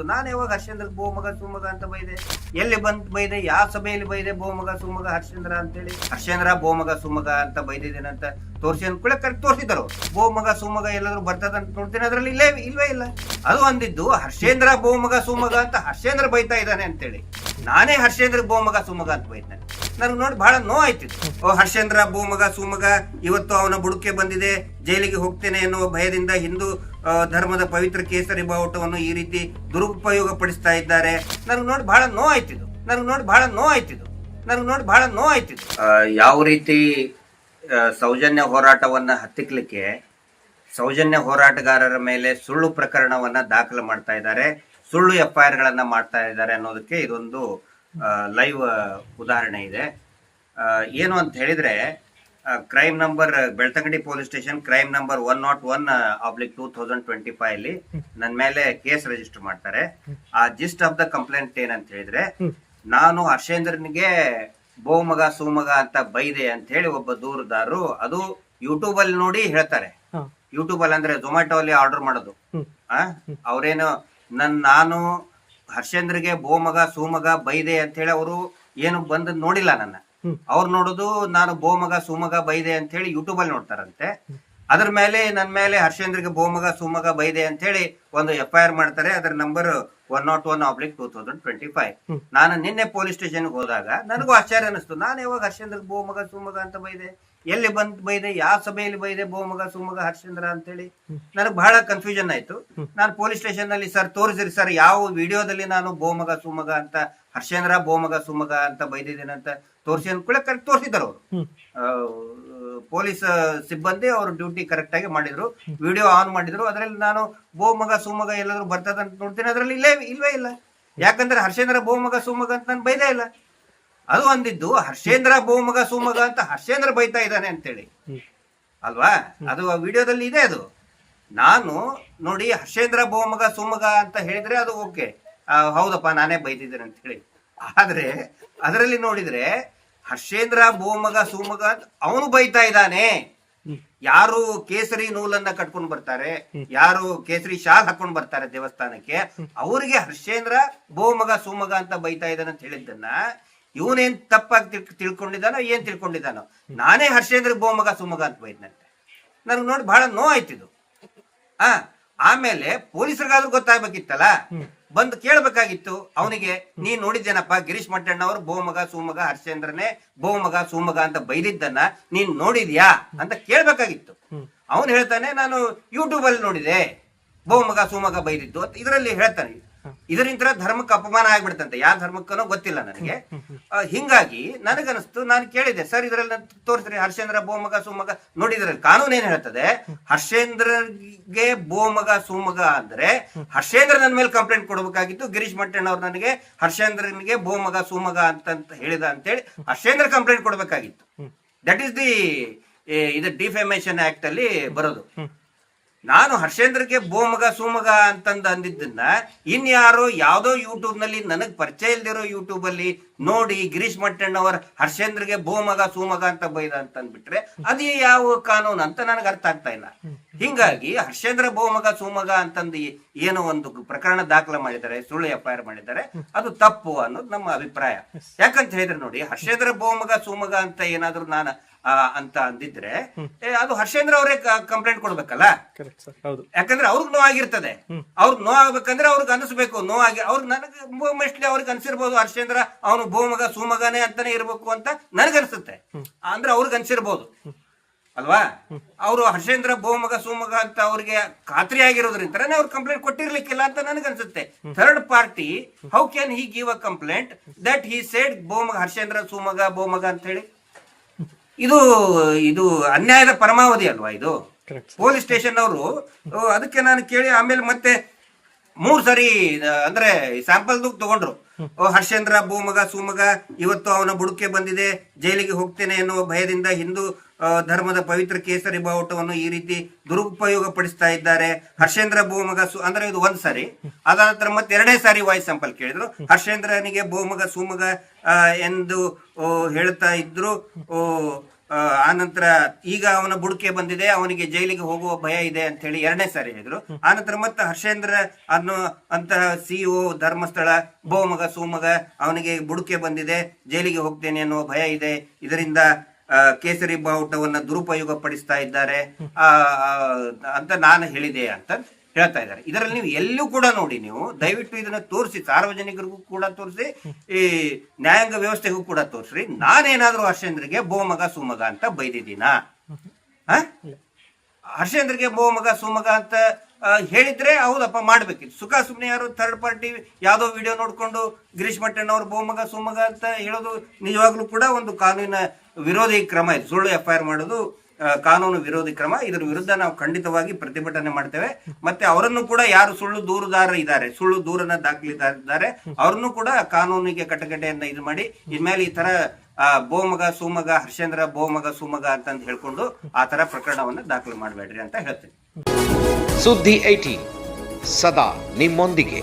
ಅನಿಸ್ತು ನಾನು ಯಾವಾಗ ಹರ್ಷೇಂದ್ರ ಬೋಮಗ ಸುಮಗ ಅಂತ ಬೈದೆ? ಎಲ್ಲಿ ಬಂದ್ ಬೈದೆ? ಯಾವ ಸಭೆಯಲ್ಲಿ ಬೈದೆ ಬೋಮಗ ಸುಮಗ ಹರ್ಷೇಂದ್ರ ಅಂತೇಳಿ? ಹರ್ಷೇಂದ್ರ ಬೋಮಗ ಸುಮಗ ಅಂತ ಬೈದಿದ್ದೇನಂತ ತೋರಿಸಿ ಕೂಡ ಕರೆಕ್ಟ್ ತೋರಿಸಿದ್ರು ಬೋಮಗ ಸುಮಗ ಎಲ್ಲಾದ್ರೂ ಬರ್ತದಂತ ನೋಡ್ತೇನೆ. ಅದ್ರಲ್ಲಿ ಇಲ್ಲೇ ಇಲ್ವೇ ಇಲ್ಲ. ಅದು ಅಂದಿದ್ದು ಹರ್ಷೇಂದ್ರ ಬೋಮಗ ಸುಮಗ ಅಂತ ಹರ್ಷೇಂದ್ರ ಬೈತಾ ಇದ್ದಾನೆ ಅಂತೇಳಿ. ನಾನೇ ಹರ್ಷೇಂದ್ರ ಬೋಮಗ ಸುಮಗ ಅಂತ ಬೈತಾನೆ ನನಗೆ ನೋಡಿ ಬಹಳ ನೋವಾಯ್ತಿತ್ತು ಓ, ಹರ್ಷೇಂದ್ರ ಬೋಮಗ ಸುಮಗ ಇವತ್ತು ಅವನ ಬುಡುಕೆ ಬಂದಿದೆ. ಜೈಲಿಗೆ ಹೋಗ್ತೇನೆ ಎನ್ನುವ ಭಯದಿಂದ ಹಿಂದೂ ಧರ್ಮದ ಪವಿತ್ರ ಕೇಸರಿ ಬಾವುಟವನ್ನು ಈ ರೀತಿ ದುರುಪಯೋಗ ಪಡಿಸ್ತಾ ಇದ್ದಾರೆ. ನನಗೆ ನೋಡಿ ಬಹಳ ನೋವಾಯ್ತಿದ್ದು ನನಗೆ ನೋಡಿ ಬಹಳ ನೋವಾಯ್ತಿದ್ದು ನನಗೆ ನೋಡಿ ಬಹಳ ನೋವಾಯ್ತಿದ್ದು ಯಾವ ರೀತಿ ಸೌಜನ್ಯ ಹೋರಾಟವನ್ನು ಹತ್ತಿಕ್ಲಿಕ್ಕೆ ಸೌಜನ್ಯ ಹೋರಾಟಗಾರರ ಮೇಲೆ ಸುಳ್ಳು ಪ್ರಕರಣವನ್ನ ದಾಖಲು ಮಾಡ್ತಾ ಇದ್ದಾರೆ. ಸುಳ್ಳು ಎಫ್ ಐ ಗಳನ್ನ ಮಾಡ್ತಾ ಇದ್ದಾರೆ ಅನ್ನೋದಕ್ಕೆ ಇದೊಂದು ಲೈವ್ ಉದಾಹರಣೆ ಇದೆ. ಏನು ಅಂತ ಹೇಳಿದ್ರೆ crime number Belthangady police station crime number one not one oblique two thousand twenty five ಅಲ್ಲಿ ನನ್ನ ಮೇಲೆ ಕೇಸ್ ರಿಜಿಸ್ಟರ್ ಮಾಡ್ತಾರೆ ಆ ಜಿಸ್ಟ್ ಆಫ್ ದ ಕಂಪ್ಲೇಂಟ್ ಏನಂತ ಹೇಳಿದ್ರೆ ನಾನು ಹರ್ಷೇಂದ್ರನಿಗೆ ಬೋಮಗ ಸೋಮಗ ಅಂತ ಬೈದೆ ಅಂತ ಹೇಳಿ ಒಬ್ಬ ದೂರದಾರರು ಅದು ಯೂಟ್ಯೂಬ್ ಅಲ್ಲಿ ನೋಡಿ ಹೇಳ್ತಾರೆ. ಯೂಟ್ಯೂಬ್ ಅಲ್ಲಿ ಅಂದ್ರೆ ಝೊಮ್ಯಾಟೊ ಅಲ್ಲಿ ಆರ್ಡರ್ ಮಾಡೋದು. ಆ ಅವ್ರೇನು ನನ್ ನಾನು ಹರ್ಷೇಂದ್ರಿಗೆ ಬೋಮಗ ಸೋಮಗ ಬೈದೆ ಅಂತ ಹೇಳಿ ಅವರು ಏನು ಬಂದು ನೋಡಿಲ್ಲ ನನ್ನ. ಅವ್ರು ನೋಡೋದು ನಾನು ಬೋಮಗ ಸುಮಗ ಬೈದೆ ಅಂತ ಹೇಳಿ ಯೂಟ್ಯೂಬ್ ಅಲ್ಲಿ ನೋಡ್ತಾರಂತೆ. ಅದ್ರ ಮೇಲೆ ನನ್ನ ಮೇಲೆ ಹರ್ಷೇಂದ್ರಿಗೆ ಬೋಮಗ ಸುಮಗ ಬೈದೆ ಅಂತ ಹೇಳಿ ಒಂದು ಎಫ್ ಐ ಆರ್ ಮಾಡ್ತಾರೆ. ಅದ್ರ number one not one oblique two thousand twenty five. ನಾನು ನಿನ್ನೆ ಪೊಲೀಸ್ ಸ್ಟೇಷನ್ಗೆ ಹೋದಾಗ ನನಗೂ ಆಶ್ಚರ್ಯ ಅನಿಸ್ತು. ನಾನು ಯಾವಾಗ ಹರ್ಷೇಂದ್ರ ಬೋಮಗ ಸುಮಗ ಅಂತ ಬೈದೆ? ಎಲ್ಲಿ ಬಂದ್ ಬೈದೆ ಯಾವ ಸಭೆಯಲ್ಲಿ ಬೈದೆ ಬೋಮಗ ಸುಮಗ ಹರ್ಷೇಂದ್ರ ಅಂತೇಳಿ ನನಗೆ ಬಹಳ ಕನ್ಫ್ಯೂಷನ್ ಆಯ್ತು. ನಾನು ಪೊಲೀಸ್ ಸ್ಟೇಷನ್ನಲ್ಲಿ ಸರ್ ತೋರಿಸಿರಿ ಸರ್ ಯಾವ ವಿಡಿಯೋದಲ್ಲಿ ನಾನು ಬೋಮಗ ಸುಮಗ ಅಂತ ಹರ್ಷೇಂದ್ರ ಬೋಮಗ ಸುಮಗ ಅಂತ ಬೈದಿದ್ದೇನೆ ಅಂತ ತೋರಿಸಿ ಅಂದ್ಕೊಳ್ಳೆ ಕರೆಕ್ಟ್ ತೋರಿಸಿದ್ರು ಅವರು. ಪೊಲೀಸ್ ಸಿಬ್ಬಂದಿ ಅವರು ಡ್ಯೂಟಿ ಕರೆಕ್ಟ್ ಆಗಿ ಮಾಡಿದ್ರು. ವಿಡಿಯೋ ಆನ್ ಮಾಡಿದ್ರು. ಅದರಲ್ಲಿ ನಾನು ಬೋಮಗ ಸುಮಗ ಎಲ್ಲಾದ್ರೂ ಬರ್ತದಂತ ನೋಡ್ತೀನಿ. ಅದರಲ್ಲಿ ಇಲ್ಲೇ ಇಲ್ವೇ ಇಲ್ಲ. ಯಾಕಂದ್ರೆ ಹರ್ಷೇಂದ್ರ ಬೋಮಗ ಸುಮಗ ಅಂತ ನಾನು ಬೈದೇ ಇಲ್ಲ. ಅದು ಅಂದಿದ್ದು ಹರ್ಷೇಂದ್ರ ಭೂಮಗ ಸುಮಗ ಅಂತ ಹರ್ಷೇಂದ್ರ ಬೈತಾ ಇದ್ದಾನೆ ಅಂತೇಳಿ. ಅಲ್ವಾ? ಅದು ವಿಡಿಯೋದಲ್ಲಿ ಇದೆ ಅದು. ನಾನು ನೋಡಿ ಹರ್ಷೇಂದ್ರ ಬೋಮಗ ಸುಮಗ ಅಂತ ಹೇಳಿದ್ರೆ ಅದು ಓಕೆ. ಹೌದಪ್ಪ, ನಾನೇ ಬೈದಿದ್ದೇನೆ ಅಂತ ಹೇಳಿ. ಆದ್ರೆ ಅದರಲ್ಲಿ ನೋಡಿದ್ರೆ ಹರ್ಷೇಂದ್ರ ಬೋಮಗ ಸುಮಗ ಅಂತ ಅವನು ಬೈತಾ ಇದ್ದಾನೆ. ಯಾರು ಕೇಸರಿ ನೂಲನ್ನ ಕಟ್ಕೊಂಡು ಬರ್ತಾರೆ, ಯಾರು ಕೇಸರಿ ಶಾಲ್ ಹಾಕೊಂಡು ಬರ್ತಾರೆ ದೇವಸ್ಥಾನಕ್ಕೆ, ಅವರಿಗೆ ಹರ್ಷೇಂದ್ರ ಬೋಮಗ ಸುಮಗ ಅಂತ ಬೈತಾ ಇದ್ದಾನೆ ಅಂತ ಹೇಳಿದ್ದನ್ನ ಇವನೇನ್ ತಪ್ಪಾಗಿ ತಿಳ್ ತಿಳ್ಕೊಂಡಿದ್ದಾನೋ ಏನ್ ತಿಳ್ಕೊಂಡಿದ್ದಾನೋ. ನಾನೇ ಹರ್ಷೇಂದ್ರ ಬೋಮಗ ಸುಮಗ ಅಂತ ಬೈದ್ನಂತೆ. ನನಗೆ ನೋಡಿ ಬಹಳ ನೋವಾಯ್ತಿದು ಆ ಆಮೇಲೆ ಪೊಲೀಸರಿಗಾದ್ರೂ ಗೊತ್ತಾಗ್ಬೇಕಿತ್ತಲ್ಲ? ಬಂದು ಕೇಳ್ಬೇಕಾಗಿತ್ತು. ಅವನಿಗೆ ನೀ ನೋಡಿದ್ದೇನಪ್ಪ ಗಿರೀಶ್ ಮಟ್ಟಣ್ಣ ಅವರು ಬೋಮಗ ಸುಮಗ ಹರ್ಷೇಂದ್ರನೇ ಬೋಮಗ ಸುಮಗ ಅಂತ ಬೈದಿದ್ದನ್ನ ನೀನ್ ನೋಡಿದ್ಯಾ ಅಂತ ಕೇಳ್ಬೇಕಾಗಿತ್ತು. ಅವನು ಹೇಳ್ತಾನೆ ನಾನು ಯೂಟ್ಯೂಬ್ ಅಲ್ಲಿ ನೋಡಿದೆ. ಬಹುಮಗ ಸುಮಗ ಬೈದಿದ್ದು ಅಂತ ಇದರಲ್ಲಿ ಹೇಳ್ತಾನೆ. ಇದರಿಂದ ಧರ್ಮಕ್ಕೆ ಅಪಮಾನ ಆಗ್ಬಿಡ್ತಂತೆ. ಯಾವ ಧರ್ಮಕ್ಕನೋ ಗೊತ್ತಿಲ್ಲ ನನಗೆ. ಹಿಂಗಾಗಿ ನನಗನ್ನಿಸ್ತು ನಾನು ಕೇಳಿದೆ ಸರ್ ಇದರಲ್ಲಿ ತೋರಿಸ್ರಿ ಹರ್ಷೇಂದ್ರ ಬೋಮಗ ಸುಮಗ. ನೋಡಿದ್ರಲ್ಲಿ ಕಾನೂನು ಏನ್ ಹೇಳ್ತದೆ? ಹರ್ಷೇಂದ್ರಗೆ ಬೋಮಗ ಸುಮಗ ಅಂದ್ರೆ ಹರ್ಷೇಂದ್ರ ನನ್ನ ಮೇಲೆ ಕಂಪ್ಲೇಂಟ್ ಕೊಡಬೇಕಾಗಿತ್ತು. ಗಿರೀಶ್ ಮಟ್ಟಣ್ಣ ಅವ್ರು ನನಗೆ ಹರ್ಷೇಂದ್ರನಿಗೆ ಬೋಮಗ ಸುಮಗ ಅಂತ ಹೇಳಿದ ಅಂತೇಳಿ ಹರ್ಷೇಂದ್ರ ಕಂಪ್ಲೇಂಟ್ ಕೊಡಬೇಕಾಗಿತ್ತು. ದಟ್ ಈಸ್ ದಿ ಇದು ಡಿಫೆಮೇಷನ್ ಆಕ್ಟ್ ಅಲ್ಲಿ ಬರೋದು. ನಾನು ಹರ್ಷೇಂದ್ರಗೆ ಬೋಮಗ ಸುಮಗ ಅಂತಂದು ಅಂದಿದ್ದನ್ನ ಇನ್ಯಾರೋ ಯಾವ್ದೋ ಯೂಟ್ಯೂಬ್ನಲ್ಲಿ ನನಗ್ ಪರಿಚಯ ಇಲ್ದಿರೋ ಯೂಟ್ಯೂಬ್ ಅಲ್ಲಿ ನೋಡಿ ಗಿರೀಶ್ ಮಟ್ಟಣ್ಣವರ್ ಹರ್ಷೇಂದ್ರಗೆ ಬೋಮಗ ಸುಮಗ ಅಂತ ಬೈದ ಅಂತ ಅಂದ್ಬಿಟ್ರೆ ಅದೇ ಯಾವ ಕಾನೂನು ಅಂತ ನನಗೆ ಅರ್ಥ ಆಗ್ತಾ ಇಲ್ಲ. ಹಿಂಗಾಗಿ ಹರ್ಷೇಂದ್ರ ಬೋಮಗ ಸುಮಗ ಅಂತಂದು ಏನೋ ಒಂದು ಪ್ರಕರಣ ದಾಖಲೆ ಮಾಡಿದ್ದಾರೆ, ಸುಳ್ಳು ಎಫ್ ಐ ಮಾಡಿದ್ದಾರೆ, ಅದು ತಪ್ಪು ಅನ್ನೋದು ನಮ್ಮ ಅಭಿಪ್ರಾಯ. ಯಾಕಂತ ಹೇಳಿದ್ರೆ ನೋಡಿ, ಹರ್ಷೇಂದ್ರ ಬೋಮಗ ಸುಮಗ ಅಂತ ಏನಾದ್ರು ನಾನು ಅಂತ ಅಂದಿದ್ರೆ ಅದು ಹರ್ಷೇಂದ್ರ ಅವರೇ ಕಂಪ್ಲೇಂಟ್ ಕೊಡ್ಬೇಕಲ್ಲ? ಯಾಕಂದ್ರೆ ಅವ್ರಿಗೆ ನೋ ಅವ್ರಿಗೆ ನೋವಾಗ್ಬೇಕಂದ್ರೆ ಅವ್ರಿಗೆ ಅನಿಸ್ಬೇಕು ನೋವಾಗಿ ಅವ್ರು ನನಗೆ ಮೋಸ್ಟ್ಲಿ ಅವ್ರಿಗೆ ಅನ್ಸಿರ್ಬೋದು ಹರ್ಷೇಂದ್ರ ಅವನು ಭೂಮಗ ಸುಮಗನೇ ಅಂತಾನೆ ಇರ್ಬೇಕು ಅಂತ ನನಗನ್ಸುತ್ತೆ ಅಂದ್ರೆ ಅವ್ರಿಗೆ ಅನ್ಸಿರ್ಬೋದು. ಅಲ್ವಾ? ಅವರು ಹರ್ಷೇಂದ್ರ ಬಹುಮಗ ಸುಮಗ ಅಂತ ಅವ್ರಿಗೆ ಖಾತ್ರಿ ಆಗಿರೋದ್ರಿಂದನೇ ಅವ್ರು ಕಂಪ್ಲೇಂಟ್ ಕೊಟ್ಟಿರ್ಲಿಕ್ಕಿಲ್ಲ ಅಂತ ನನಗನ್ಸುತ್ತೆ third party how can he give a complaint that he said ಬಹುಮಗ Harshendra ಸುಮಗ ಬಹುಮಗ ಅಂತ ಹೇಳಿ? ಇದು ಇದು ಅನ್ಯಾಯದ ಪರಮಾವಧಿ ಅಲ್ವಾ ಇದು? ಪೊಲೀಸ್ ಸ್ಟೇಷನ್ ಅವರು ಅದಕ್ಕೆ ನಾನು ಕೇಳಿ ಆಮೇಲೆ ಮತ್ತೆ ಮೂರ್ ಸರಿ ಅಂದ್ರೆ ಸ್ಯಾಂಪಲ್ ತಗೊಂಡ್ರು. ಹರ್ಷೇಂದ್ರ, ಭೂಮಗ, ಸುಮಗ, ಇವತ್ತು ಅವನ ಬುಡುಕೆ ಬಂದಿದೆ, ಜೈಲಿಗೆ ಹೋಗ್ತೇನೆ ಎನ್ನುವ ಭಯದಿಂದ ಹಿಂದೂ ಧರ್ಮದ ಪವಿತ್ರ ಕೇಸರಿ ಬಾವುಟವನ್ನು ಈ ರೀತಿ ದುರುಪಯೋಗ ಪಡಿಸ್ತಾ ಇದ್ದಾರೆ. ಹರ್ಷೇಂದ್ರ, ಭೂಮಗ, ಸು, ಅಂದ್ರೆ ಇದು ಒಂದ್ ಸಾರಿ. ಅದಾದ ನಂತರ ಮತ್ತೆ ಎರಡೇ ಸಾರಿ ವಾಯ್ಸ್ ಸ್ಯಾಂಪಲ್ ಕೇಳಿದ್ರು. ಹರ್ಷೇಂದ್ರನಿಗೆ ಭೂಮಗ, ಸುಮಗ ಎಂದು ಹೇಳ್ತಾ ಇದ್ರು. ಆ, ನಂತರ ಈಗ ಅವನ ಬುಡಕೆ ಬಂದಿದೆ ಅವನಿಗೆ ಜೈಲಿಗೆ ಹೋಗುವ ಭಯ ಇದೆ ಅಂತ ಹೇಳಿ ಎರಡನೇ ಸಾರಿ ಹೇಳಿದ್ರು. ಆನಂತರ ಮತ್ತೆ ಹರ್ಷೇಂದ್ರ ಅನ್ನೋ ಅಂತಹ ಸಿಇಒ ಧರ್ಮಸ್ಥಳ ಬಹುಮಗ ಸೋಮಗ ಅವನಿಗೆ ಬುಡಕೆ ಬಂದಿದೆ ಜೈಲಿಗೆ ಹೋಗ್ತೇನೆ ಅನ್ನುವ ಭಯ ಇದೆ. ಇದರಿಂದ ಆ, ಕೇಸರಿ ಬಾವುಟವನ್ನ ದುರುಪಯೋಗ ಪಡಿಸ್ತಾ ಇದ್ದಾರೆ. ಆ, ಆ, ಅಂತ ನಾನು ಹೇಳಿದೆ ಅಂತ. ಹೇಳ್ತಾ ಇದ್ದಾರೆ. ಇದರಲ್ಲಿ ನೀವು ಎಲ್ಲೂ ಕೂಡ ನೋಡಿ ನೀವು ದಯವಿಟ್ಟು ಇದನ್ನ ತೋರಿಸಿ ಸಾರ್ವಜನಿಕರಿಗೂ ಕೂಡ ತೋರಿಸಿ ಈ ನ್ಯಾಯಾಂಗ ವ್ಯವಸ್ಥೆಗೂ ಕೂಡ ತೋರಿಸ್ರಿ. ನಾನೇನಾದ್ರೂ ಹರ್ಷೇಂದ್ರಿಗೆ ಬೋಮಗ ಸುಮಗ ಅಂತ ಬೈದಿದ್ದೀನ? ಹರ್ಷೇಂದ್ರಿಗೆ ಬೋಮಗ ಸುಮಗ ಅಂತ ಹೇಳಿದ್ರೆ ಹೌದಪ್ಪ ಮಾಡ್ಬೇಕಿತ್ತು. ಸುಖ ಸುಮ್ಮನೆ ಯಾರು ಥರ್ಡ್ ಪಾರ್ಟಿ ಯಾವ್ದೋ ವಿಡಿಯೋ ನೋಡ್ಕೊಂಡು ಗಿರೀಶ್ ಮಟ್ಟಣ್ಣ ಅವ್ರ ಬೋಮಗ ಸುಮಗ ಅಂತ ಹೇಳೋದು ನಿಜವಾಗ್ಲೂ ಕೂಡ ಒಂದು ಕಾನೂನಿನ ವಿರೋಧಿ ಕ್ರಮ ಇದೆ. ಸುಳ್ಳು ಎಫ್ ಐ ಆರ್ ಮಾಡೋದು ಕಾನೂನು ವಿರೋಧಿ ಕ್ರಮ. ಇದರ ವಿರುದ್ಧ ನಾವು ಖಂಡಿತವಾಗಿ ಪ್ರತಿಭಟನೆ ಮಾಡ್ತೇವೆ. ಮತ್ತೆ ಅವರನ್ನು ಕೂಡ ಯಾರು ಸುಳ್ಳು ದೂರುದಾರ ಇದ್ದಾರೆ, ಸುಳ್ಳು ದೂರನ್ನ ದಾಖಲಿದ್ದಾರೆ ಅವ್ರನ್ನು ಕೂಡ ಕಾನೂನಿಗೆ ಕಟಕಟೆಯನ್ನ ಇದು ಮಾಡಿ, ಇನ್ಮೇಲೆ ಈ ತರ ಬೋಮಗ, ಸುಮಗ, ಹರ್ಷೇಂದ್ರ, ಬೋಮಗ, ಸುಮಗ ಅಂತಂದು ಹೇಳ್ಕೊಂಡು ಆ ತರ ಪ್ರಕರಣವನ್ನ ದಾಖಲು ಮಾಡಬೇಡ್ರಿ ಅಂತ ಹೇಳ್ತೇನೆ. ಸುದ್ದಿ ಐಟಿ, ಸದಾ ನಿಮ್ಮೊಂದಿಗೆ.